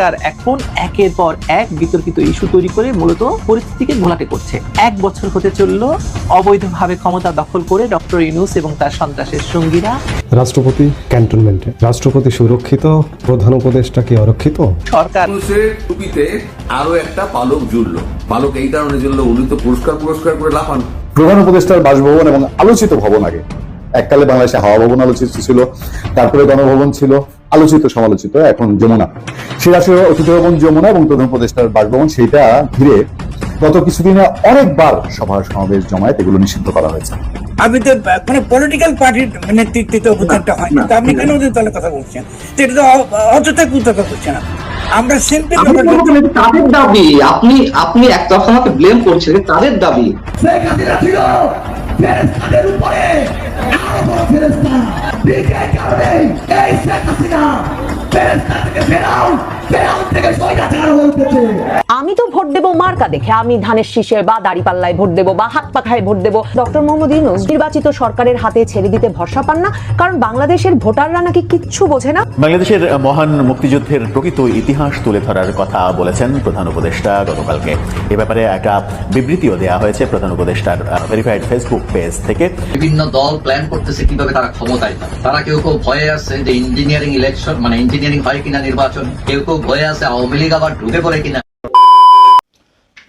সরকার এখন একের পর এক বিতর্কিত ইস্যু তৈরি করে মূলত পরিস্থিতিকে ঘোলাটে করছে। এক বছর হতে চলল অবৈধভাবে ক্ষমতা দখল করে ডক্টর ইউনুস এবং তার সন্ত্রাসের সঙ্গীরা রাষ্ট্রপতি ক্যান্টনমেন্টে। রাষ্ট্রপতি সুরক্ষিত প্রধান উপদেষ্টা কি অরক্ষিত? সরকার টুপিতে আরও একটা পালক জুড়লো পালক এই কারণে জুড়লো উনি তো পুরস্কার পুরস্কার করে লাফান। প্রধান উপদেষ্টার বাসভবন এবং আলোচিত ভবন আগে। এককালে বাংলাদেশে হাওয়া ভবন আলোচিত ছিল তারপরে গণভবন ছিল আলোচিত সমালোচিত এখন যমুনা। সেই আসলে অতিথি ভবন যমুনা এবং প্রধান উপদেষ্টার বাসভবন সেইটা ঘিরে গত কিছুদিনে অনেকবার সভা সমাবেশ জমায়েত এগুলো নিষিদ্ধ করা হয়েছে। আপনি তো মানে পলিটিক্যাল পার্টির নেতৃত্বে তো অভিযানটা হয় না আপনি কেন ওদের দলের কথা বলছেন? এটা তো অযথা কুতর্ক করছেন আমরা সিম্পল তাদের দাবি আপনি আপনি একতরফা আমাকে ব্লেম করছেন তাদের দাবি। ছিল! ফেরেস্তাদের উপরে। আরও বড় ফেরেস্তা বিজয় কারণে এই শেখ হাসিনা। ফেরেস্তা থেকে ফেরাও আমি তো ভোট দেবো মার্কা দেখে। আমি ধানের শীষে বা দাড়িপাল্লায় ভোট দেবো বা হাত পাখায় ভোট দেবো। ডক্টর মোহাম্মদ ইউনুস নির্বাচিত সরকারের হাতে ছেড়ে দিতে ভরসা পান না কারণ বাংলাদেশের ভোটাররা নাকি কিচ্ছু বোঝে না। বাংলাদেশের মহান মুক্তিযুদ্ধের প্রকৃত ইতিহাস তুলে ধরার কথা বলেছেন প্রধান উপদেষ্টা গতকালকে। এ ব্যাপারে একটা বিবৃতিও দেওয়া হয়েছে প্রধান উপদেষ্টার ভেরিফাইড ফেসবুক পেজ থেকে। বিভিন্ন দল প্ল্যান করতেছে কীভাবে তারা ক্ষমতায় তারা কেউ কেউ ভয়ে আছে যে ইঞ্জিনিয়ারিং ইলেকশন মানে ইঞ্জিনিয়ারিং হয় কিনা নির্বাচন কেউ কেউ ভয়ে আছে, আওয়ামী লীগ আবার ঢুকে পড়ে কিনা?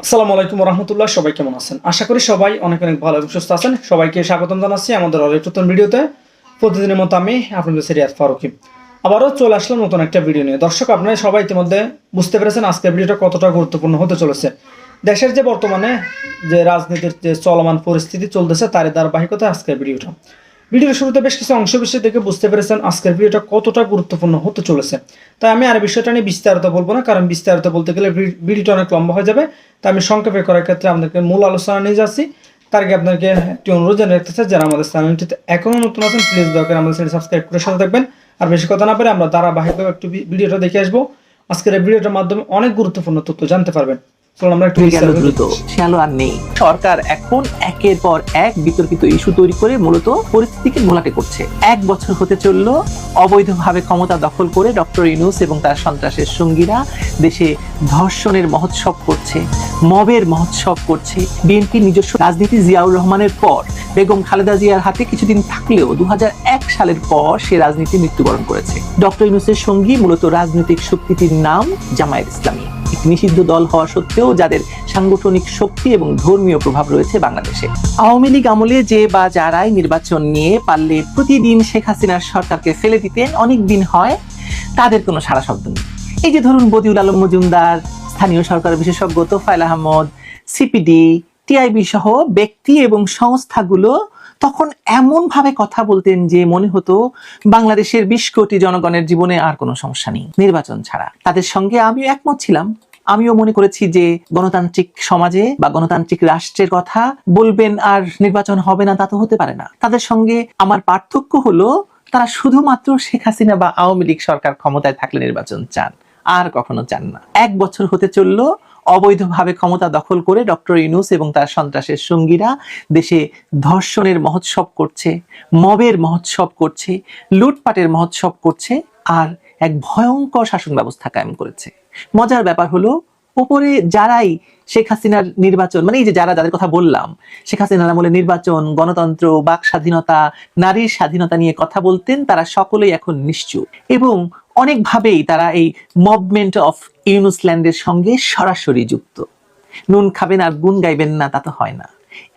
আসসালামু আলাইকুম রহমতুল্লাহ সবাই কেমন আছেন? আশা করি সবাই অনেক অনেক ভালো এবং সুস্থ আছেন। সবাইকে স্বাগতম জানাচ্ছি আমাদের নতুন ভিডিওতে। প্রতিদিনের মতো আমি আপনাদের সিরিয়াস ফারুকি। আবারও চলে আসলাম নতুন একটা ভিডিও নিয়ে। দর্শক, আপনারা সবাই ইতিমধ্যে বুঝতে পেরেছেন আজকের ভিডিওটা কতটা গুরুত্বপূর্ণ হতে চলেছে। দেশের যে বর্তমানে যে রাজনীতির যে চলমান পরিস্থিতি চলতেছে, তারই ধারাবাহিকতা আজকের ভিডিওটা। ভিডিওর শুরুতে বেশ কিছু অংশ বিষয় দেখে বুঝতে পেরেছেন আজকের ভিডিওটা কতটা গুরুত্বপূর্ণ হতে চলেছে। তাই আমি আর বিষয়টা নিয়ে বিস্তারিত বলব না, কারণ বিস্তারিত বলতে গেলে ভিডিওটা অনেক লম্বা হয়ে যাবে। তাই আমি সংক্ষেপে করার ক্ষেত্রে আপনাদেরকে মূল আলোচনা নিয়ে যাচ্ছি। তার আগে আপনাকে একটি অনুরোধ জানিয়ে রাখতে চাই, যারা আমাদের চ্যানেলটিতে এখনও নতুন আছেন প্লিজ দয়া করে আমাদের চ্যানেল সাবস্ক্রাইব করে সাথে থাকবেন। আর বেশি কথা না পারে আমরা ধারাবাহিকভাবে একটু ভিডিওটা দেখে আসব। আজকের এই ভিডিওটার মাধ্যমে অনেক গুরুত্বপূর্ণ তথ্য জানতে পারবেন। আর নেই। সরকার এখন একের পর এক বিতর্কিত ইস্যু তৈরি করে মূলত পরিস্থিতিকে ঘোলাটে করছে। এক বছর হতে চলল অবৈধভাবে ক্ষমতা দখল করে ডক্টর ইউনুস এবং তার সন্ত্রাসের সঙ্গীরা দেশে ধর্ষণের মহোৎসব করছে মবের মহোৎসব করছে। বিএনপি নিজস্ব রাজনীতি জিয়াউর রহমানের পর বেগম খালেদা জিয়ার হাতে কিছুদিন থাকলেও দু হাজার এক সালের পর সে রাজনীতি মৃত্যুবরণ করেছে। ডক্টর ইউনুসের সঙ্গী মূলত রাজনৈতিক শক্তিটির নাম জামায়াত ইসলামী। একটি নিষিদ্ধ দল হওয়া সত্ত্বেও যাদের সাংগঠনিক শক্তি এবং ধর্মীয় প্রভাব রয়েছে বাংলাদেশে। আওয়ামী লীগ আমলে যে বা যারাই নির্বাচন নিয়ে পারলে প্রতিদিন শেখ হাসিনার সরকারকে ফেলে দিতেন, অনেক দিন হয়, তাদের কোনো সারা শব্দ নেই। এই যে ধরুন বদিউল আলম মজুমদার, স্থানীয় সরকার বিশেষজ্ঞ তোফায়েল আহমদ, সিপিডি, টিআইবি সহ ব্যক্তি এবং সংস্থাগুলো তখন এমন ভাবে কথা বলতেন যে মনে হতো বাংলাদেশের বিশ কোটি জনগণের জীবনে আর কোনো সমস্যা নেই, নির্বাচন ছাড়া। তাদের সঙ্গে আমিও একমত ছিলাম। আমিও মনে করেছি যে গণতান্ত্রিক সমাজে বা গণতান্ত্রিক রাষ্ট্রের কথা বলবেন আর নির্বাচন হবে না, তা তো হতে পারে না। তাদের সঙ্গে আমার পার্থক্য হলো, তারা শুধুমাত্র শেখ হাসিনা বা আওয়ামী লীগ সরকার ক্ষমতায় থাকলে নির্বাচন চান, আর কখনো চান না। এক বছর হতে চলল অবৈধভাবে ক্ষমতা দখল করে ডক্টর ইউনুস এবং তার সন্ত্রাসের সঙ্গীরা দেশে ধর্ষণের মহোৎসব করছে, মবের মহোৎসব করছে, লুটপাটের মহোৎসব করছে আর এক ভয়ঙ্কর শাসন ব্যবস্থা কায়েম করেছে। মজার ব্যাপার হলো উপরে যারাই শেখ হাসিনার নির্বাচন মানে এই যে যারা যাদের কথা বললাম, শেখ হাসিনার আমলে নির্বাচন, গণতন্ত্র, বাক স্বাধীনতা, নারীর স্বাধীনতা নিয়ে কথা বলতেন, তারা সকলেই এখন নিশ্চুপ। এবং অনেকভাবেই তারা এই মুভমেন্ট অফ ইউনুসল্যান্ডের সঙ্গে সরাসরি যুক্ত। নুন খাবেন আর গুণ গাইবেন না, তা তো হয় না।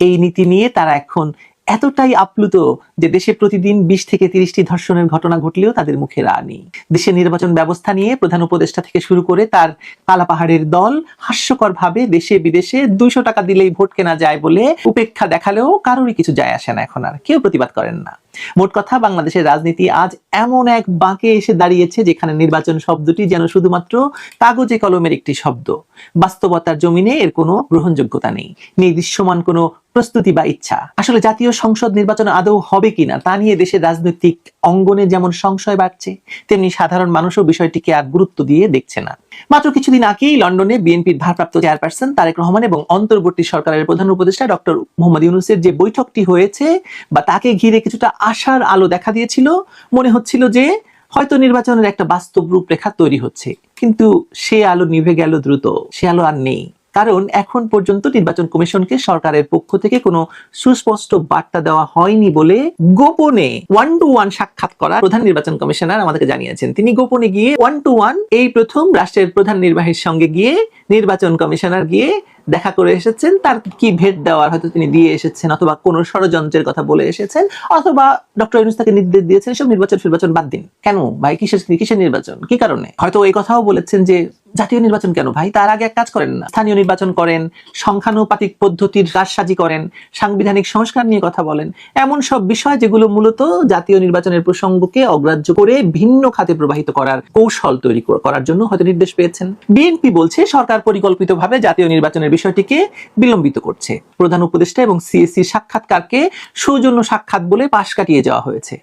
এই নীতি নিয়ে তারা এখন এতটাই আপ্লুত যে দেশে প্রতিদিন বিশ থেকে তিরিশটি ধর্ষণের ঘটনা ঘটলেও তাদের মুখে রা নেই দেশের নির্বাচন ব্যবস্থা নিয়ে প্রধান উপদেষ্টা থেকে শুরু করে তার কালাপাহাড়ের দল হাস্যকর ভাবে দেশে বিদেশে দুইশো টাকা দিলেই ভোট কেনা যায় বলে উপেক্ষা দেখালেও কারোরই কিছু যায় আসে না এখন আর। কেউ প্রতিবাদ করেন না। মোট কথা, বাংলাদেশের রাজনীতি আজ এমন এক বাঁকে এসে দাঁড়িয়েছে যেখানে নির্বাচন শব্দটি যেন শুধুমাত্র কাগজে কলমের একটি শব্দ। বাস্তবতার জমিনে এর কোনো গ্রহণযোগ্যতা নেই। নেই দৃশ্যমান কোনো প্রস্তুতি বা ইচ্ছা। আসলে জাতীয় সংসদ নির্বাচন আদৌ হবে কিনা তা নিয়ে দেশের রাজনৈতিক অঙ্গনে যেমন সংশয় বাড়ছে, তেমনি সাধারণ মানুষও বিষয়টিকে আর গুরুত্ব দিয়ে দেখছে না। মাত্র কিছুদিন আগেই লন্ডনে বিএনপির ভারপ্রাপ্ত চেয়ারপারসন তারেক রহমান এবং অন্তর্বর্তী সরকারের প্রধান উপদেষ্টা ডক্টর মোহাম্মদ ইউনুসের যে বৈঠকটি হয়েছে বা তাকে ঘিরে কিছুটা আশার আলো দেখা দিয়েছিল, মনে হচ্ছিল যে হয়তো নির্বাচনের একটা বাস্তব রূপরেখা তৈরি হচ্ছে। কিন্তু সে আলো নিভে গেল দ্রুত। সে আলো আর নেই। কারণ এখন পর্যন্ত নির্বাচন কমিশনকে সরকারের পক্ষ থেকে কোনো সুস্পষ্ট বার্তা দেওয়া হয়নি বলে গোপনে ওয়ান টু ওয়ান সাক্ষাৎ করা প্রধান নির্বাচন কমিশনার আমাদেরকে জানিয়েছেন। তিনি গোপনে গিয়ে ওয়ান টু ওয়ান এই প্রথম রাষ্ট্রের প্রধান নির্বাহীর সঙ্গে গিয়ে নির্বাচন কমিশনার গিয়ে দেখা করে এসেছেন, তার কি ভেট দেওয়ার হয়তো তিনি দিয়ে এসেছেন অথবা কোনো ষড়যন্ত্রের কথা বলে এসেছেন, অথবা ডক্টর ইউনুস তাকে নির্দেশ দিয়েছেন সব নির্বাচন ফির্বাচন বাদ দিন। কেন? ভাই, কিসের কিসের নির্বাচন? কি কারণে? হয়তো এই কথাও বলেছেন যে জাতীয় নির্বাচন কেন? ভাই, তার আগে এক কাজ করেন না। স্থানীয় নির্বাচন করেন, সংখ্যানুপাতিক পদ্ধতির কারসাজি করেন, সাংবিধানিক সংস্কার নিয়ে কথা বলেন। এমন সব বিষয় যেগুলো মূলত জাতীয় নির্বাচনের প্রসঙ্গকে অগ্রাহ্য করে ভিন্ন খাতে প্রবাহিত করার কৌশল তৈরি করার জন্য হয়তো নির্দেশ পেয়েছেন। বিএনপি বলছে সরকার পরিকল্পিতভাবে জাতীয় নির্বাচনের বিষয়টিকে বিলম্বিত করছে। প্রধান উপদেষ্টা এবং সিএসসি সাক্ষাৎকারকে সৌজন্য সাক্ষাৎ বলে পাশ কাটিয়ে যাওয়া হয়েছে।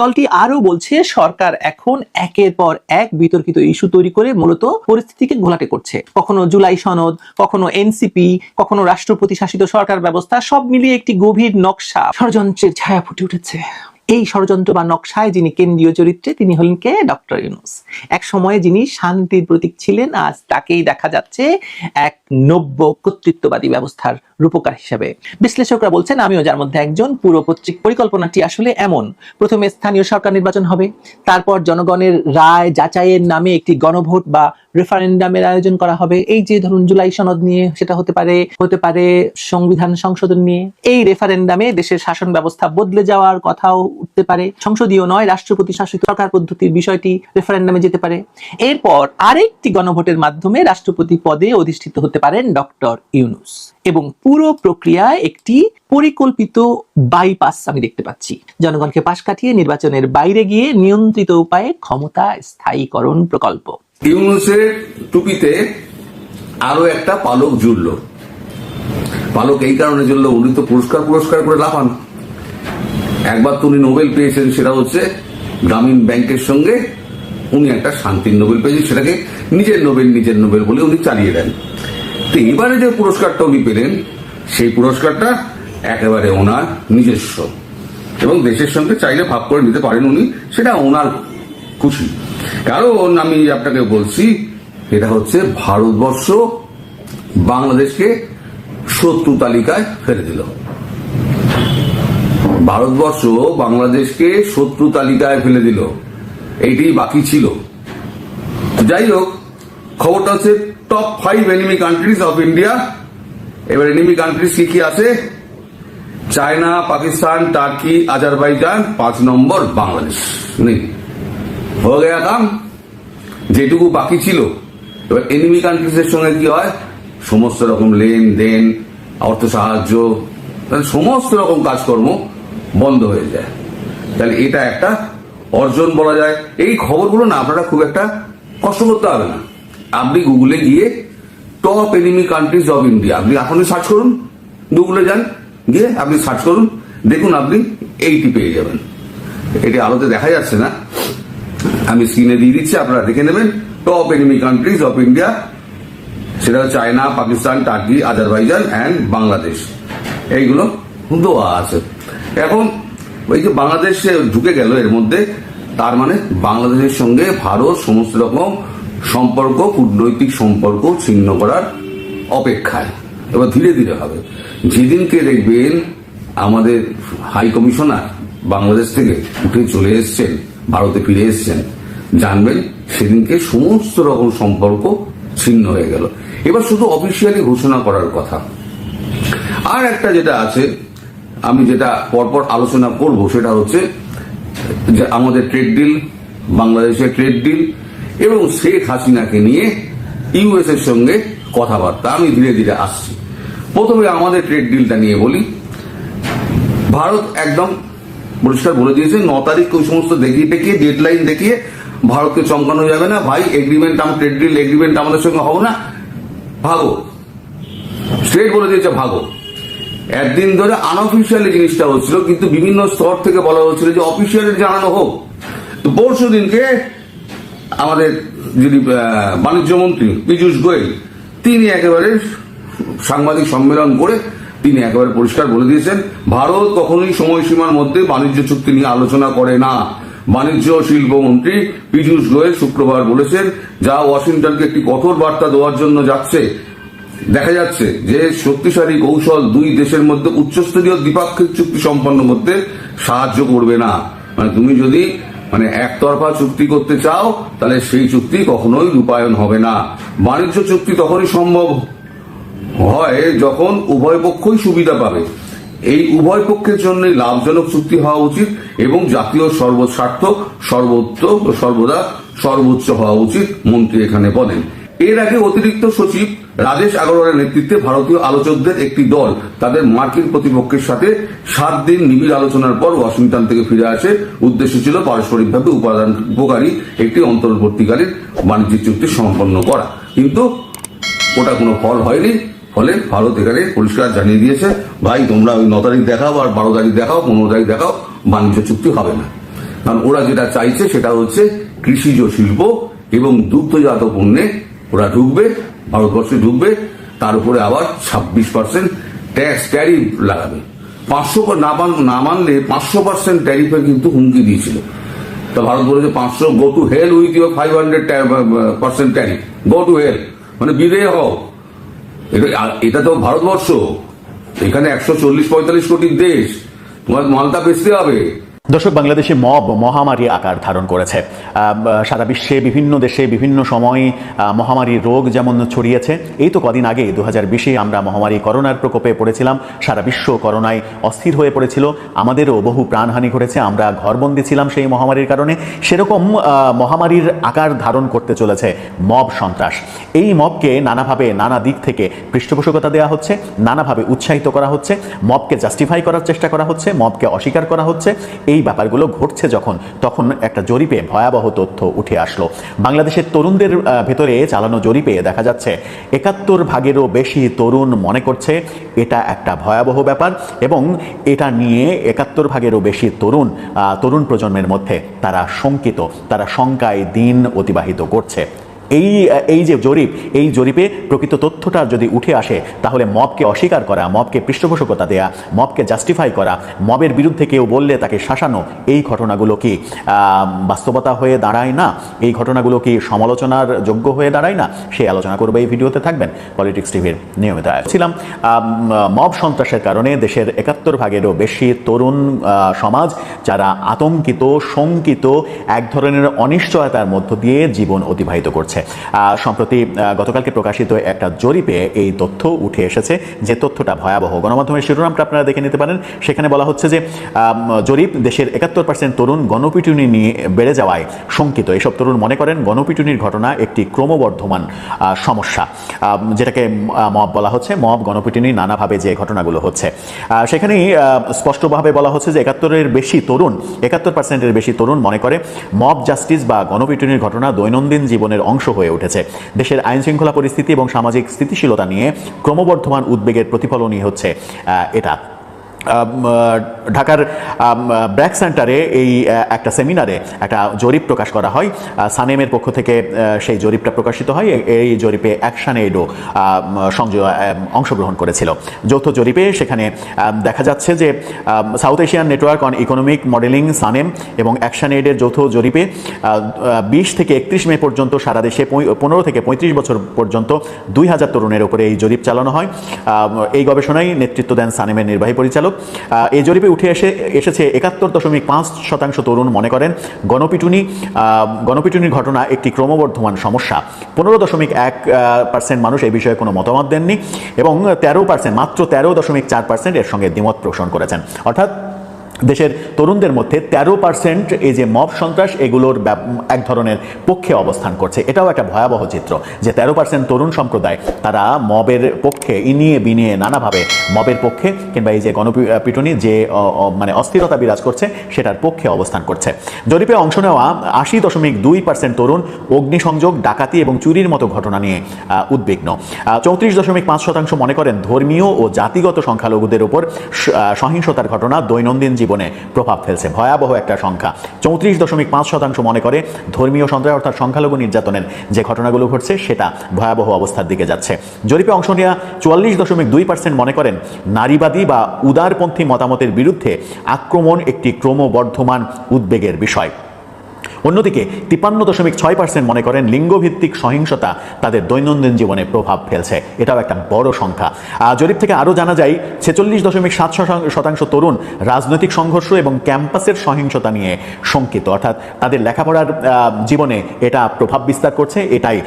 দলটি আরও বলছে, সরকার এখন একের পর এক বিতর্কিত ইস্যু তৈরি করে মূলত পরিস্থিতিকে ঘোলাটে করছে। কখনো জুলাই সনদ, কখনো এনসিপি, কখনো রাষ্ট্রপতি শাসিত সরকার ব্যবস্থা, সব মিলিয়ে একটি গভীর নকশা ষড়যন্ত্রের ছায়া ফুটে উঠেছে। এই ষড়যন্ত্র বা নকশায় যিনি কেন্দ্রীয় চরিত্রে তিনি হলেন কে? ডক্টর ইউনুস। এক সময়ে যিনি শান্তির প্রতীক ছিলেন, আজ তাকেই দেখা যাচ্ছে এক নব্য কর্তৃত্ববাদী ব্যবস্থার রূপকার হিসেবে। বিশ্লেষকরা বলছেন, আমিও যার মধ্যে একজন, পুরো পত্রিক পরিকল্পনাটি আসলে এমন। প্রথমে স্থানীয় সরকার নির্বাচন হবে, তারপর জনগণের রায় যাচাইয়ের নামে একটি গণভোট বা রেফারেন্ডামের আয়োজন করা হবে। এই যে ধরুন জুলাই সনদ নিয়ে, সেটা হতে পারে হতে পারে সংবিধান সংশোধন নিয়ে। এই রেফারেন্ডামে দেশের শাসন ব্যবস্থা বদলে যাওয়ার কথাও উঠতে পারে। সংসদীয় নয়, রাষ্ট্রপতি শাসিত সরকার পদ্ধতির বিষয়টি রেফারেন্ডামে যেতে পারে। এরপর আরেকটি গণভোটের মাধ্যমে রাষ্ট্রপতি পদে অধিষ্ঠিত হতে পারেন ডক্টর ইউনুস। এবং পুরো প্রক্রিয়ায় একটি পরিকল্পিত বাইপাস আমি দেখতে পাচ্ছি। জনগণকে পাশ কাটিয়ে নির্বাচনের বাইরে গিয়ে নিয়ন্ত্রিত উপায়ে ক্ষমতা স্থায়ীকরণ প্রকল্প। ইউনুসের টুপিতে আরও একটা পালক জুড়ল। পালক এই কারণে জুড়লো, উনি তো পুরস্কার পুরস্কার করে লাফান। একবার তো উনি নোবেল পেয়েছেন, সেটা হচ্ছে গ্রামীণ ব্যাংকের সঙ্গে উনি একটা শান্তির নোবেল পেয়েছেন, সেটাকে নিজের নোবেল নিজের নোবেল বলে উনি চালিয়ে দেন। তো এবারে যে পুরস্কারটা উনি পেলেন, সেই পুরস্কারটা একেবারে ওনার নিজস্ব। এবং দেশের সঙ্গে চাইলে ভাগ করে নিতে পারেন উনি, সেটা ওনার খুশি। কারণ আমি আপনাকে বলছি, এটা হচ্ছে ভারতবর্ষ বাংলাদেশকে শত্রু তালিকায় ফেলে দিল। ভারতবর্ষ বাংলাদেশকে শত্রু তালিকায় ফেলে দিল। এইটি বাকি ছিল। যাই হোক, খবরটা হচ্ছে top five enemy countries of India এবার এনিমি কান্ট্রিজ কি কি আছে? চায়না, পাকিস্তান, টার্কি, আজারবাইজান, পাঁচ নম্বর বাংলাদেশ। নেই। হয়ে গেয়া কাম। যেটুকু বাকি ছিল। এবার এনিমি কান্ট্রিজের সঙ্গে কি হয়? সমস্ত রকম লেনদেন, অর্থ সাহায্য মানে সমস্ত রকম কাজকর্ম বন্ধ হয়ে যায়। তাহলে এটা একটা অর্জন বলা যায়। এই খবরগুলো না আপনারা খুব একটা কষ্ট করতে হবে না। আপনি গুগলে গিয়ে top enemy countries of India আপনি এখনই সার্চ করুন গুগলে যান, গিয়ে আপনি সার্চ করুন, দেখুন আপনি এইটি পেয়ে যাবেন। এটি আলোতে দেখা যাচ্ছে না। আমি স্ক্রিনে দিয়ে দিচ্ছি, আপনারা দেখে নেবেন। Top enemy countries of India সেটা China, Pakistan, Turkey, Azerbaijan and Bangladesh. এইগুলো দেওয়া আছে। এখন ওই যে বাংলাদেশে ঢুকে গেল এর মধ্যে, তার মানে বাংলাদেশের সঙ্গে ভারত সমস্ত রকম সম্পর্ক, কূটনৈতিক সম্পর্ক ছিন্ন করার অপেক্ষায়। এবার ধীরে ধীরে হবে। যেদিনকে দেখবেন আমাদের হাই কমিশনার বাংলাদেশ থেকে উঠে চলে এসছেন, ভারতে ফিরে এসছেন, জানবেন সেদিনকে সমস্ত রকম সম্পর্ক ছিন্ন হয়ে গেল। এবার শুধু অফিসিয়ালি ঘোষণা করার কথা। আর একটা যেটা আছে আমি যেটা পরপর আলোচনা করব সেটা হচ্ছে যে আমাদের ট্রেড ডিল বাংলাদেশের ট্রেড ডিল এবং শেখ হাসিনাকে নিয়ে ইউএস এর সঙ্গে কথাবার্তা। আমি ধীরে ধীরে আসছি। প্রথমে আমাদের ট্রেড ডিলটা নিয়ে বলি। ভারত একদম পরিষ্কার বলে দিয়েছে, ন তারিখ ওই সমস্ত দেখিয়ে টেকিয়ে ডেডলাইন দেখিয়ে ভারতকে চমকানো যাবে না। ভাই এগ্রিমেন্ট আমার ট্রেড ডিল এগ্রিমেন্ট আমাদের সঙ্গে হবে না। ভাগো। স্ট্রেট বলে দিয়েছে, ভাগো। একদিন ধরে আনঅফিসিয়ালি জিনিসটা হচ্ছিল কিন্তু বিভিন্ন স্তর থেকে বলা হচ্ছিল যে অফিসিয়ালি জানানো হোক। তো পরশু দিনকে আমাদের যিনি আহ, বাণিজ্য মন্ত্রী পীযূষ গোয়েল তিনি একেবারে সাংবাদিক সম্মেলন করে তিনি একেবারে পরিষ্কার বলে দিয়েছেন ভারত কখনোই সময়সীমার মধ্যে বাণিজ্য চুক্তি নিয়ে আলোচনা করে না। বাণিজ্য ও শিল্পমন্ত্রী পীযূষ গোয়েল শুক্রবার বলেছেন যা ওয়াশিংটনকে একটি কঠোর বার্তা দেওয়ার জন্য যাচ্ছে দেখা যাচ্ছে যে শক্তিশালী কৌশল দুই দেশের মধ্যে উচ্চস্তরীয় দ্বিপাক্ষিক চুক্তি সম্পন্ন করতে সাহায্য করবে না। মানে তুমি যদি মানে একতরফা চুক্তি করতে চাও, তাহলে সেই চুক্তি কখনোই রূপায়ণ হবে না। বাণিজ্য চুক্তি তখনই সম্ভব হয় যখন উভয় পক্ষই সুবিধা পাবে। এই উভয় পক্ষের জন্য লাভজনক চুক্তি হওয়া উচিত এবং জাতীয় সর্বস্বার্থ সর্বোচ্চ সর্বদা সর্বোচ্চ হওয়া উচিত, মন্ত্রী এখানে বলেন। এর আগে অতিরিক্ত সচিব রাজেশ আগরওয়ালের নেতৃত্বে ভারতীয় আলোচকদের একটি দল তাদের মার্কিন প্রতিপক্ষের সাথে সাত দিন নিবিড় আলোচনার পর ওয়াশিংটন থেকে ফিরে আসে। উদ্দেশ্য ছিল পারস্পরিকভাবে উপাদান উপকারী একটি অন্তর্বর্তীকালীন বাণিজ্যিক চুক্তি সম্পন্ন করা। কিন্তু ওটা কোনো ফল হয়নি। ফলে ভারত এখানে পরিষ্কার জানিয়ে দিয়েছে, ভাই, তোমরা ওই ন তারিখ দেখাও আর বারো তারিখ দেখাও, পনেরো তারিখ দেখাও, বাণিজ্য চুক্তি হবে না। কারণ ওরা যেটা চাইছে সেটা হচ্ছে কৃষিজ শিল্প এবং দুগ্ধজাত পণ্যে ওরা ঢুকবে। ভারতবর্ষে ঢুকবে তার উপরে আবার ছাব্বিশ পার্সেন্ট ট্যাক্স ট্যারিফ লাগাবে। পাঁচশো না মানলে পাঁচশো পার্সেন্ট ট্যারিফের কিন্তু হুমকি দিয়েছিল। তা ভারত বলেছে পাঁচশো go to hell with your five hundred percent tariff go to hell মানে বিদেয় হও। এটা এটা তো ভারতবর্ষ। এখানে একশো চল্লিশ পঁয়তাল্লিশ কোটির দেশ। তোমার মালটা বেচতে হবে। দর্শক বাংলাদেশে মব মহামারী আকার ধারণ করেছে। সারা বিশ্বে বিভিন্ন দেশে বিভিন্ন সময়ে আহ, মহামারীর রোগ যেমন ছড়িয়েছে এই তো কদিন আগে দু হাজার বিশে আমরা মহামারী করোনার প্রকোপে পড়েছিলাম। সারা বিশ্ব করোনায় অস্থির হয়ে পড়েছিল। আমাদেরও বহু প্রাণহানি ঘটেছে। আমরা ঘরবন্দি ছিলাম সেই মহামারীর কারণে। সেরকম মহামারীর আকার ধারণ করতে চলেছে মব সন্ত্রাস। এই মবকে নানাভাবে নানা দিক থেকে পৃষ্ঠপোষকতা দেওয়া হচ্ছে নানাভাবে উৎসাহিত করা হচ্ছে। মবকে জাস্টিফাই করার চেষ্টা করা হচ্ছে মবকে অস্বীকার করা হচ্ছে। এই ব্যাপারগুলো ঘটছে যখন, তখন একটা জরিপে ভয়াবহ তথ্য উঠে আসলো। বাংলাদেশের তরুণদের ভেতরে চালানো জরিপে দেখা যাচ্ছে, একাত্তর ভাগেরও বেশি তরুণ মনে করছে, এটা একটা ভয়াবহ ব্যাপার এবং এটা নিয়ে একাত্তর ভাগেরও বেশি তরুণ তরুণ প্রজন্মের মধ্যে তারা শঙ্কিত, তারা শঙ্কায় দিন অতিবাহিত করছে। এই এই যে জরিপ, এই জরিপে প্রকৃত তথ্যটা যদি উঠে আসে, তাহলে মবকে অস্বীকার করা, মবকে পৃষ্ঠপোষকতা দেয়া, মবকে জাস্টিফাই করা, মবের বিরুদ্ধে কেউ বললে তাকে শাসানো, এই ঘটনাগুলো কি বাস্তবতা হয়ে দাঁড়ায় না? এই ঘটনাগুলো কি সমালোচনার যোগ্য হয়ে দাঁড়ায় না? সেই আলোচনা করবে এই ভিডিওতে থাকবেন পলিটিক্স টিভির নিয়মিত। ছিলাম মব সন্ত্রাসের কারণে দেশের একাত্তর ভাগেরও বেশি তরুণ সমাজ, যারা আতঙ্কিত, শঙ্কিত, এক ধরনের অনিশ্চয়তার মধ্য দিয়ে জীবন অতিবাহিত করছে। আহ, সম্প্রতি গতকালকে প্রকাশিত একটা জরিপে এই তথ্য উঠে এসেছে যে তথ্যটা ভয়াবহ। গণমাধ্যমের শিরোনামটা আপনারা দেখে নিতে পারেন। সেখানে বলা হচ্ছে যে জরিপ দেশের একাত্তর পার্সেন্ট তরুণ গণপিটুনি নিয়ে বেড়ে যাওয়ায় শঙ্কিত। এসব তরুণ মনে করেন গণপিটুনির ঘটনা একটি ক্রমবর্ধমান সমস্যা। যেটাকে মব বলা হচ্ছে। মব গণপিটুনি নানাভাবে যে ঘটনাগুলো হচ্ছে। সেখানেই স্পষ্টভাবে বলা হচ্ছে যে একাত্তরের বেশি তরুণ একাত্তর পার্সেন্টের বেশি তরুণ মনে করে মব জাস্টিস বা গণপিটুনির ঘটনা দৈনন্দিন জীবনের অংশ হয়ে উঠেছে। দেশের আইন শৃঙ্খলা পরিস্থিতি এবং সামাজিক স্থিতিশীলতা নিয়ে ক্রমবর্ধমান উদ্বেগের প্রতিফলনই হচ্ছে এটা। ঢাকার ব্র্যাক সেন্টারে এই একটা সেমিনারে একটা জরিপ প্রকাশ করা হয়। সানেমের পক্ষ থেকে সেই জরিপটা প্রকাশিত হয়। এই জরিপে অ্যাকশন এইডও অংশগ্রহণ করেছিল। যৌথ জরিপে সেখানে দেখা যাচ্ছে যে South Asian network on economic modelling SANEM এবং অ্যাকশন এইডের যৌথ জরিপে বিশ থেকে একত্রিশ মে পর্যন্ত সারা দেশে পনেরো থেকে পঁয়ত্রিশ বছর পর্যন্ত দুই হাজার তরুণের উপরে এই জরিপ চালানো হয়। এই গবেষণায় নেতৃত্ব দেন সানেমের নির্বাহী পরিচালক এই জরিপে উঠে এসে, এসেছে একাত্তর দশমিক পাঁচ শতাংশ তরুণ মনে করেন। গণপিটুনি গণপিটুনির ঘটনা একটি ক্রমবর্ধমান সমস্যা। পনেরো দশমিক এক পার্সেন্ট মানুষ এই বিষয়ে কোনো মতামত দেননি এবং তেরো পার্সেন্ট মাত্র তেরো দশমিক চার পার্সেন্ট এর সঙ্গে দ্বিমত পোষণ করেছেন। অর্থাৎ দেশের তরুণদের মধ্যে তেরো পার্সেন্ট এই যে মব সন্ত্রাস, এগুলোর এক ধরনের পক্ষে অবস্থান করছে। এটাও একটা ভয়াবহ চিত্র যে তেরো পার্সেন্ট তরুণ সম্প্রদায়, তারা মবের পক্ষে, ইনিয়ে বিনিয়ে নানাভাবে মবের পক্ষে কিংবা এই যে গণপিটুনি যে মানে অস্থিরতা বিরাজ করছে, সেটার পক্ষে অবস্থান করছে। জরিপে অংশ নেওয়া আশি দশমিক দুই পার্সেন্ট তরুণ অগ্নিসংযোগ, ডাকাতি এবং চুরির মতো ঘটনা নিয়ে উদ্বিগ্ন। চৌত্রিশ দশমিক পাঁচ শতাংশ মনে করেন ধর্মীয় ও জাতিগত সংখ্যালঘুদের উপর সহিংসতার ঘটনা, দৈনন্দিন জীবনে প্রভাব ফেলছে। ভয়াবহ একটা সংখ্যা। চৌত্রিশ দশমিক পাঁচ শতাংশ মনে করে ধর্মীয় সন্ত্রাস অর্থাৎ সংখ্যালঘু নির্যাতনের যে ঘটনাগুলো ঘটছে, সেটা ভয়াবহ অবস্থার দিকে যাচ্ছে। জরিপে অংশ নেওয়া চুয়াল্লিশ দশমিক দুই পার্সেন্ট মনে করেন নারীবাদী বা উদারপন্থী মতামতের বিরুদ্ধে আক্রমণ একটি ক্রমবর্ধমান উদ্বেগের বিষয়। অন্যদিকে তিপ্পান্ন দশমিক ছয় পার্সেন্ট মনে করেন লিঙ্গভিত্তিক সহিংসতা তাদের দৈনন্দিন জীবনে প্রভাব ফেলছে। এটাও একটা বড় সংখ্যা। জরিপ থেকে আরও জানা যায়, ছেচল্লিশ দশমিক সাত শতাংশ তরুণ রাজনৈতিক সংঘর্ষ এবং ক্যাম্পাসের সহিংসতা নিয়ে শঙ্কিত। অর্থাৎ তাদের লেখাপড়ার জীবনে এটা প্রভাব বিস্তার করছে, এটাই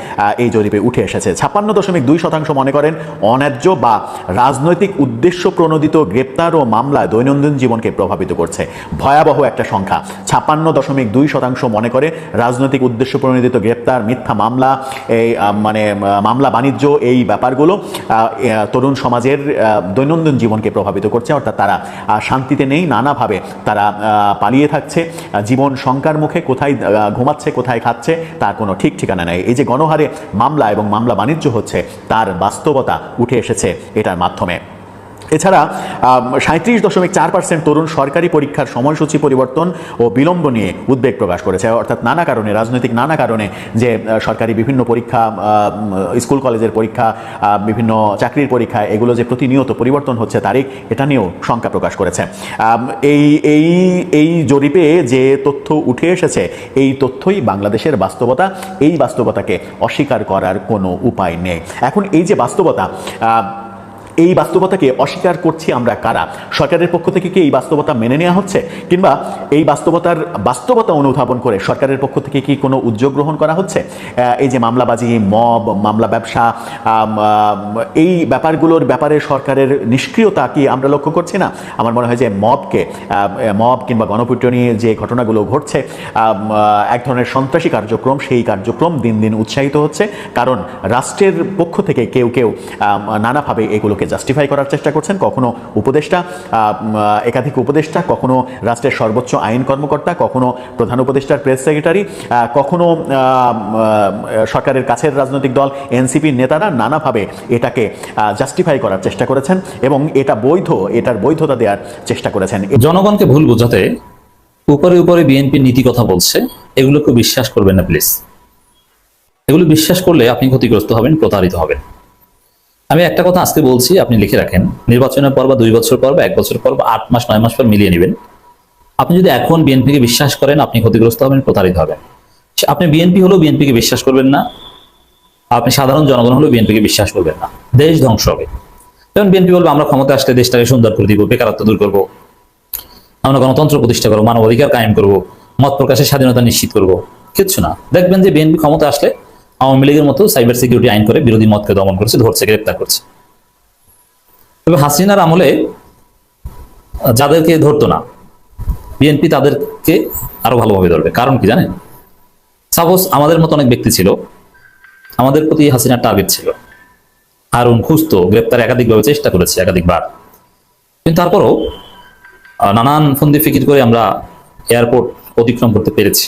এই জরিপে উঠে এসেছে। ছাপ্পান্ন দশমিক দুই শতাংশ মনে করেন অন্যায্য বা রাজনৈতিক উদ্দেশ্য প্রণোদিত গ্রেপ্তার ও মামলা দৈনন্দিন জীবনকে প্রভাবিত করছে। ভয়াবহ একটা সংখ্যা। ছাপ্পান্ন দশমিক দুই শতাংশ মনে করে। রাজনৈতিক উদ্দেশ্য প্রণোদিত গ্রেপ্তার, মিথ্যা মামলা, এই মানে মামলা বাণিজ্য, এই ব্যাপারগুলো তরুণ সমাজের দৈনন্দিন জীবনকে প্রভাবিত করছে। অর্থাৎ তারা শান্তিতে নেই, নানাভাবে তারা পালিয়ে থাকছে। জীবন শঙ্কার মুখে কোথায় ঘুমাচ্ছে, কোথায় খাচ্ছে, তার কোনো ঠিক ঠিকানা নেই। এই যে গণহারে মামলা এবং মামলা বাণিজ্য হচ্ছে, তার বাস্তবতা উঠে এসেছে এটার মাধ্যমে। এছাড়া সাঁত্রিশ দশমিক চার পার্সেন্ট তরুণ সরকারি পরীক্ষার সময়সূচি পরিবর্তন ও বিলম্ব নিয়ে উদ্বেগ প্রকাশ করেছে। অর্থাৎ নানা কারণে, রাজনৈতিক নানা কারণে যে সরকারি বিভিন্ন পরীক্ষা স্কুল কলেজের পরীক্ষা বিভিন্ন চাকরির পরীক্ষা, এগুলো যে প্রতিনিয়ত পরিবর্তন হচ্ছে তারিখ, এটা নিয়েও শঙ্কা প্রকাশ করেছে। এই এই এই জরিপে যে তথ্য উঠে এসেছে, এই তথ্যই বাংলাদেশের বাস্তবতা। এই বাস্তবতাকে অস্বীকার করার কোনো উপায় নেই। এখন এই যে বাস্তবতা এই বাস্তবতাকে অস্বীকার করছি আমরা কারা? সরকারের পক্ষ থেকে কি এই বাস্তবতা মেনে নেওয়া হচ্ছে? কিংবা এই বাস্তবতার বাস্তবতা অনুধাবন করে সরকারের পক্ষ থেকে কি কোনো উদ্যোগ গ্রহণ করা হচ্ছে? এই যে মামলাবাজি, মব, মামলা ব্যবসা এই ব্যাপারগুলোর ব্যাপারে সরকারের নিষ্ক্রিয়তা কি আমরা লক্ষ্য করছি না? আমার মনে হয় যে মবকে মব কিংবা গণপিটুনি যে ঘটনাগুলো ঘটছে এক ধরনের সন্ত্রাসী কার্যক্রম, সেই কার্যক্রম দিন দিন উৎসাহিত হচ্ছে। কারণ রাষ্ট্রের পক্ষ থেকে কেউ কেউ নানাভাবে এগুলোকে জাস্টিফাই করার চেষ্টা করছেন, কখনো উপদেষ্টা একাধিক উপদেষ্টা, কখনো রাষ্ট্রের সর্বোচ্চ আইন কর্মকর্তা, কখনো প্রধান উপদেষ্টার প্রেস সেক্রেটারি কখনো সরকারের কাছের রাজনৈতিক দল, এনসিপির নেতারা নানাভাবে এটাকে জাস্টিফাই করার চেষ্টা করেছেন এবং এটা বৈধ, এটার বৈধতা দেওয়ার চেষ্টা করেছেন। জনগণকে ভুল বোঝাতে উপরে উপরে বিএনপির নীতি কথা বলছে, এগুলোকে বিশ্বাস করবেন না, প্লিজ। এগুলো বিশ্বাস করলে আপনি ক্ষতিগ্রস্ত হবেন, প্রতারিত হবেন। আমি একটা কথা আজকে বলছি, আপনি লিখে রাখেন। নির্বাচনের পর বা দুই বছর পর বা এক বছর পর বা আট মাস, নয় মাস পর মিলিয়ে নেবেন। আপনি যদি এখন বিএনপিকে বিশ্বাস করেন, আপনি ক্ষতিগ্রস্ত হবেন, প্রতারিত হবেন। আপনি বিএনপি হলেও বিএনপিকে বিশ্বাস করবেন না। আপনি সাধারণ জনগণ হলেও বিএনপিকে বিশ্বাস করবেন না। দেশ ধ্বংস হবে। যেমন বিএনপি বলবে, আমরা ক্ষমতা আসলে দেশটাকে সুন্দর করে দিব, বেকারত্ব দূর করব। আমরা গণতন্ত্র প্রতিষ্ঠা করব, মানবাধিকার কায়েম করব, মত প্রকাশের স্বাধীনতা নিশ্চিত করব। কিচ্ছু না। দেখবেন যে বিএনপি ক্ষমতা আসলে আওয়ামী লীগের মতো সাইবার সিকিউরিটি আইন করে বিরোধী মতকে দমন করছে, ধরছে, গ্রেপ্তার করছে। তবে হাসিনার আমলে যাদেরকে ধরতো না, বিএনপি তাদেরকে আরও ভালোভাবে ধরবে। কারণ কি জানেন? সাপোজ আমাদের মতো অনেক ব্যক্তি ছিল, আমাদের প্রতি হাসিনার টার্গেট ছিল। হারুন খুঁজতো, গ্রেপ্তার একাধিকভাবে চেষ্টা করেছে একাধিকবার। কিন্তু তারপরও নানান ফন্দি ফিকির করে আমরা এয়ারপোর্ট অতিক্রম করতে পেরেছি।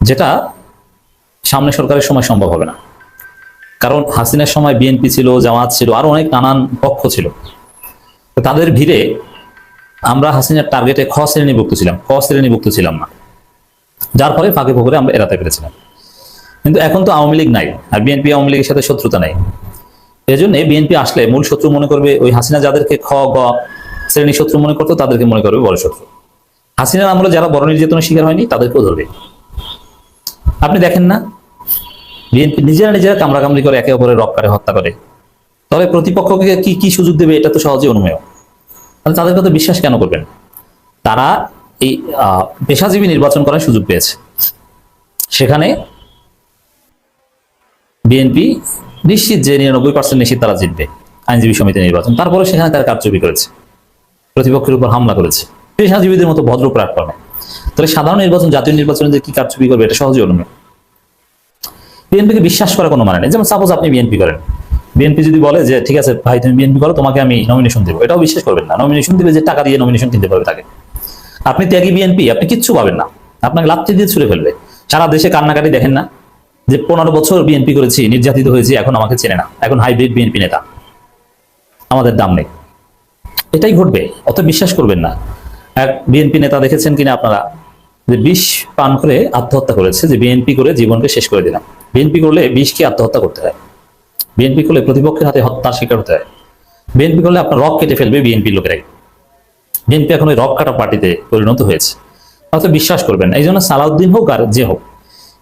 যেটা সামনে সরকারের সময় সম্ভব হবে না। কারণ হাসিনার সময় বিএনপি ছিল, জামাত ছিল, আরও অনেক নানান পক্ষ ছিল। তাদের ভিড়ে আমরা হাসিনার টার্গেটে খ শ্রেণীভুক্ত ছিলাম ক শ্রেণীভুক্ত ছিলাম না। যার ফলে ফাঁকে ফোকরে আমরা এড়াতে পেরেছিলাম। কিন্তু এখন তো আওয়ামী লীগ নাই, আর বিএনপি আওয়ামী লীগের সাথে শত্রুতা নাই। এই জন্য বিএনপি আসলে মূল শত্রু মনে করবে ওই হাসিনা যাদেরকে খ, গ শ্রেণি শত্রু মনে করতো, তাদেরকে মনে করবে বড় শত্রু। হাসিনার আমলে যারা বড় নির্যাতনের শিকার হয়নি, তাদেরকেও ধরবে। আপনি দেখেন না বিএনপি নিজেরা নিজেরা কামড়াকামড়ি করে একে অপরের রক্কারে হত্যা করে। তবে প্রতিপক্ষকে কি কি সুযোগ দেবে এটা তো সহজে অনুমেয়। তাহলে তাদের কথা বিশ্বাস কেন করবেন? তারা এই পেশাজীবী নির্বাচন করার সুযোগ পেয়েছে। সেখানে বিএনপি নিশ্চিত যে নিরানব্বই পার্সেন্ট নিশ্চিত তারা জিতবে আইনজীবী সমিতি নির্বাচন। তারপরে সেখানে তারা কারচুপি করেছে। প্রতিপক্ষের উপর হামলা করেছে। পেশাজীবীদের মতো ভদ্র প্ল্যাটফর্মে। তাহলে সাধারণ নির্বাচন, জাতীয় নির্বাচনে যে কি কারচুপি করবে এটা সহজে অনুমেয়। বিএনপিকে বিশ্বাস করার কোনো মানে নেই। যেমন সাপোজ আপনি বিএনপি করেন। বিএনপি যদি বলে যে, ঠিক আছে, ভাই, তুমি বিএনপি করো, তোমাকে আমি নমিনেশন দেবো। এটাও বিশ্বাস করবেন না। নমিনেশন দিবে যে টাকা দিয়ে নমিনেশন কিনতে পারবে তাকে। আপনি ত্যাগী বিএনপি আপনি কিচ্ছু পাবেন না। আপনাকে লাত্তি দিয়ে ছুড়ে ফেলবে। সারা দেশে কান্নাকাটি দেখেন না যে, পনেরো বছর বিএনপি করেছি, নির্যাতিত হয়েছি, এখন আমাকে চেনে না। এখন হাইব্রিড বিএনপি নেতা। আমাদের দাম নেই। এটাই ঘটবে। অত বিশ্বাস করবেন না। এক বিএনপি নেতা দেখেছেন কিনা আপনারা? যে বিষ পান করে আত্মহত্যা করেছে, যে বিএনপি করে জীবনকে শেষ করে দিলাম। বিএনপি করলে বিষকে আত্মহত্যা করতে হয়। বিএনপি করলে প্রতিপক্ষের হাতে হত্যার শিকার হতে হয়। বিএনপি করলে আপনার রক কেটে ফেলবে বিএনপি লোকেরাই। বিএনপি এখন ওই রক কাটা পার্টিতে পরিণত হয়েছে। অত বিশ্বাস করবেন এই জন্য সালাউদ্দিন হোক আর যে হোক,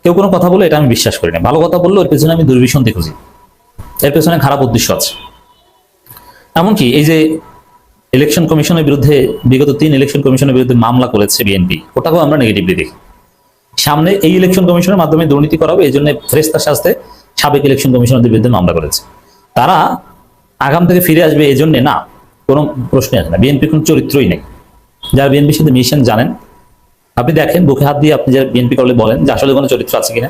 কেউ কোনো কথা বলে এটা আমি বিশ্বাস করি না। ভালো কথা বললে ওর পেছনে আমি দুর্বিসন্ধি খুঁজি। এর পেছনে খারাপ উদ্দেশ্য আছে। এমনকি এই যে ইলেকশন কমিশনের বিরুদ্ধে, বিগত তিন ইলেকশন কমিশনের বিরুদ্ধে মামলা করেছে বিএনপি ওটাকেও আমরা নেগেটিভলি দেখি। সামনে এই ইলেকশন কমিশনের মাধ্যমে দুর্নীতি করা হবে এই জন্য ফ্রেস্তার শাস্তে সাবেক ইলেকশন কমিশনারদের বিরুদ্ধে মামলা করেছে। তারা আগাম থেকে ফিরে আসবে এই জন্যে না, কোনো প্রশ্নই আসে না। বিএনপির কোনো চরিত্রই নেই। যারা বিএনপির সাথে মিশন জানেন, আপনি দেখেন, বুকে হাত দিয়ে আপনি যারা বিএনপি করলে বলেন যে আসলে কোনো চরিত্র আছে কিনা,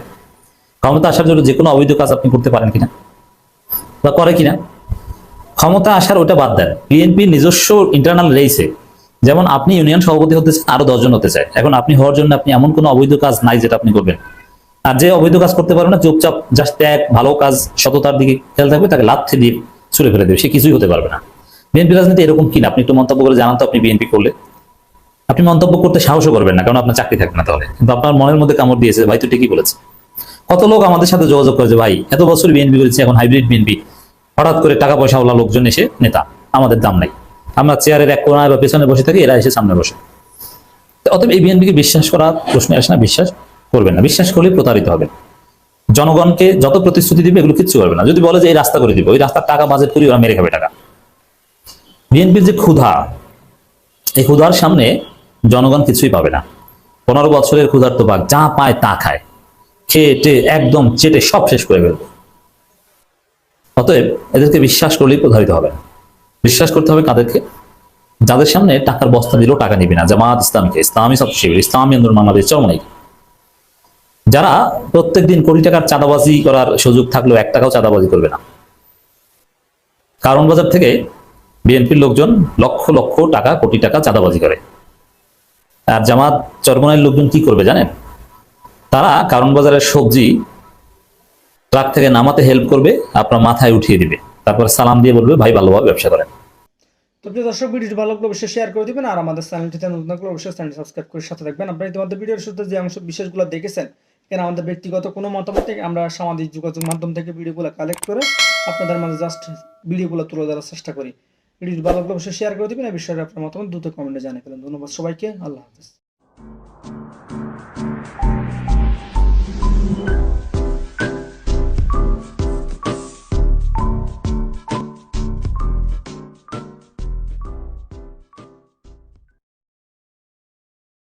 ক্ষমতা আসার জন্য যে কোনো অবৈধ কাজ আপনি করতে পারেন কিনা, বা করে কিনা। ক্ষমতা আসার ওটা বাদ দেন। বিএনপি নিজস্ব ইন্টারনাল রেইসে যেমন আপনি ইউনিয়ন সভাপতি হতে চান, আরও দশজন হতে চায়। এখন আপনি হওয়ার জন্য আপনি এমন কোনো অবৈধ কাজ নাই যেটা আপনি করবেন। আর যে অবৈধ কাজ করতে পারবে না চুপচাপ জাস্ট ত্যাগ ভালো কাজ সততার দিকে খেয়াল থাকবে তাকে লাথে দিয়ে ছুড়ে ফেলে দেবে। সে কিছুই হতে পারবে না। বিএনপি রাজনীতি এরকম কিনা? আপনি একটু মন্তব্য করে জানান তো আপনি বিএনপি করলে। আপনি মন্তব্য করতে সাহসও করবেন না কারণ আপনার চাকরি থাকবে না তাহলে। কিন্তু আপনার মনের মধ্যে কামড় দিয়েছে ভাই তো ঠিকই বলেছে। কত লোক আমাদের সাথে যোগাযোগ করেছে ভাই এত বছর বিএনপি করেছি এখন হাইব্রিড বিএনপি হঠাৎ করে টাকা পয়সাওয়ালা লোকজন এসে নেতা, আমাদের দাম নাই। আমরা চেয়ারের এক কোনায় বা পেছনে বসে থাকি, এরা এসে সামনে বসে। অতএব এই বিএনপিকে বিশ্বাস করা প্রশ্ন আসে না, বিশ্বাস করবেন না। বিশ্বাস করলে প্রতারিত হবে। জনগণকে যত প্রতিশ্রুতি দিবে, এগুলো কিচ্ছু করবে না। যদি বলে যে এই রাস্তা করে দিবে, ওই রাস্তার টাকা বাজেট করি ওরা মেরে খাবে টাকা। বিএনপির যে ক্ষুধা, এই ক্ষুধার সামনে জনগণ কিছুই পাবে না। পনেরো বছরের ক্ষুধার তো বাঘ যা পায় তা খায়। খেয়ে একদম চেটে সব শেষ করে ফেলবে। অতএব এদেরকে বিশ্বাস করলেই প্রধারিত হবে বিশ্বাস করতে হবে কাদেরকে? যাদের সামনে টাকার বস্তা দিলেও টাকা নিবে না, জামাত, ইসলামকে, ইসলামী ছাত্র শিবির ইসলামী আন্দোলন, বাংলাদেশ চরমনাই যারা প্রত্যেকদিন কোটি টাকার চাঁদাবাজি করার সুযোগ থাকলেও এক টাকাও চাঁদাবাজি করবে না। কারণ বাজার থেকে বিএনপির লোকজন লক্ষ লক্ষ টাকা, কোটি টাকা চাঁদাবাজি করে। আর জামাত, চরমনাইয়ের লোকজন কি করবে জানেন? তারা কারণ বাজারের সবজি ট্রাক থেকে নামাতে হেল্প করবে, আপনার মাথায় উঠিয়ে দিবে। তারপর সালাম দিয়ে বলবে, ভাই, ভালোভাবে ব্যবসা করেন। তো প্রিয় দর্শক, ভিডিওটি ভালো লাগলে অবশ্যই শেয়ার করে দিবেন, আর আমাদের চ্যানেলটিতে নতুন থাকলে অবশ্যই চ্যানেল সাবস্ক্রাইব করে সাথে থাকবেন। আপনারা ইতিমধ্যে ভিডিওর শুরুতে যে অংশ বিশেষগুলো দেখেছেন এখানে আমাদের ব্যক্তিগত কোনো মতামত থেকে আমরা সামাজিক যোগাযোগ মাধ্যম থেকে ভিডিওগুলো কালেক্ট করে আপনাদের মাঝে জাস্ট ভিডিওগুলো তুলে ধরার চেষ্টা করি। ভিডিওটি ভালো লাগলে অবশ্যই শেয়ার করে দিবেন, এই বিষয়ে আপনার মতামত দ্রুত কমেন্টে জানিয়ে ফেলেন। ধন্যবাদ সবাইকে, আল্লাহ হাফেজ।